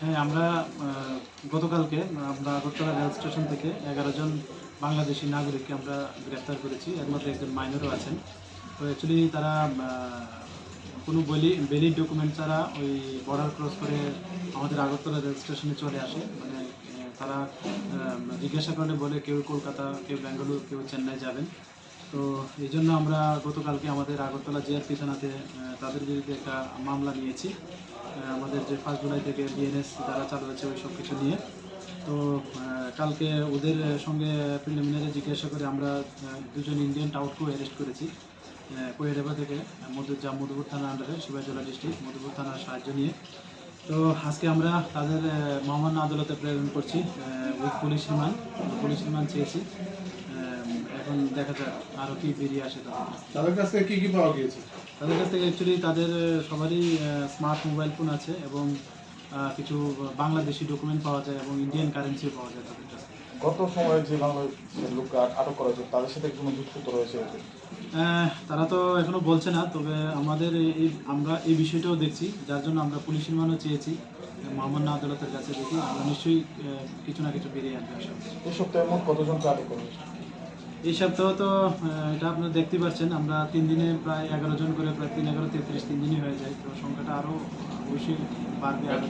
হ্যাঁ আমরা গতকালকে আমরা আগরতলা রেল স্টেশন থেকে এগারো জন বাংলাদেশি নাগরিককে আমরা গ্রেপ্তার করেছি। এর মধ্যে একজন মাইনরও আছেন। তো অ্যাকচুয়ালি তারা কোনো বলি বেলি ডকুমেন্ট ছাড়া ওই বর্ডার ক্রস করে আমাদের আগরতলা রেল স্টেশনে চলে আসে। মানে তারা জিজ্ঞাসা করলে বলে কেউ কলকাতা, কেউ বেঙ্গালুরু কেউ চেন্নাই যাবেন। তো এই জন্য আমরা গতকালকে আমাদের আগরতলা জিআরপি থানাতে তাদের বিরুদ্ধে একটা মামলা নিয়েছি। আমাদের যে ফার্স্ট জুলাই থেকে বিএনএস যারা চালু হয়েছে ওই সব কিছু নিয়ে। তো কালকে ওদের সঙ্গে প্রিলিমিনারি জিজ্ঞাসা করে আমরা দুজন ইন্ডিয়ান টাউটকেও অ্যারেস্ট করেছি কোয়েডাবা থেকে মধু যা মধুপুর থানা আন্ডারে শিবাজলা ডিস্ট্রিক্ট মধুপুর থানার সাহায্য নিয়ে। তো আজকে আমরা তাদের মহামান্য আদালতে প্রেরণ করছি with police remand police remand চেয়েছি। এখন দেখা যাক আরও কি বেরিয়ে আসে তাদের তাদের কাছ থেকে কী কী পাওয়া গিয়েছে? তাদের কাছ থেকে অ্যাকচুয়ালি তাদের সবারই স্মার্ট মোবাইল ফোন আছে এবং কিছু বাংলাদেশি ডকুমেন্ট পাওয়া যায় এবং ইন্ডিয়ান কারেন্সিও পাওয়া যায় তাদের কাছে গত সময়ে যে বাংলাদেশের লোককে আটক করা হয়েছে তাদের সাথে কোনো যুক্ত রয়েছে? তারা তো এখনও বলছে না তবে আমাদের এই- আমরা এই বিষয়টাও দেখছি যার জন্য আমরা পুলিশ রিমান্ডও চেয়েছি মহামান্য আদালতের কাছে দেখি আমরা নিশ্চয়ই কিছু না কিছু বেরিয়ে আসবে এই সপ্তাহে মোট কতজনকে আটক করা হয়েছে? এই সপ্তাহ তো এটা আপনারা দেখতে পাচ্ছেন আমরা তিন দিনে প্রায় এগারো জন করে প্রায় তিন এগারো তেত্রিশ তিন দিনই হয়ে যায় তো সংখ্যাটা আরও অবশ্যই বাড়বে আরও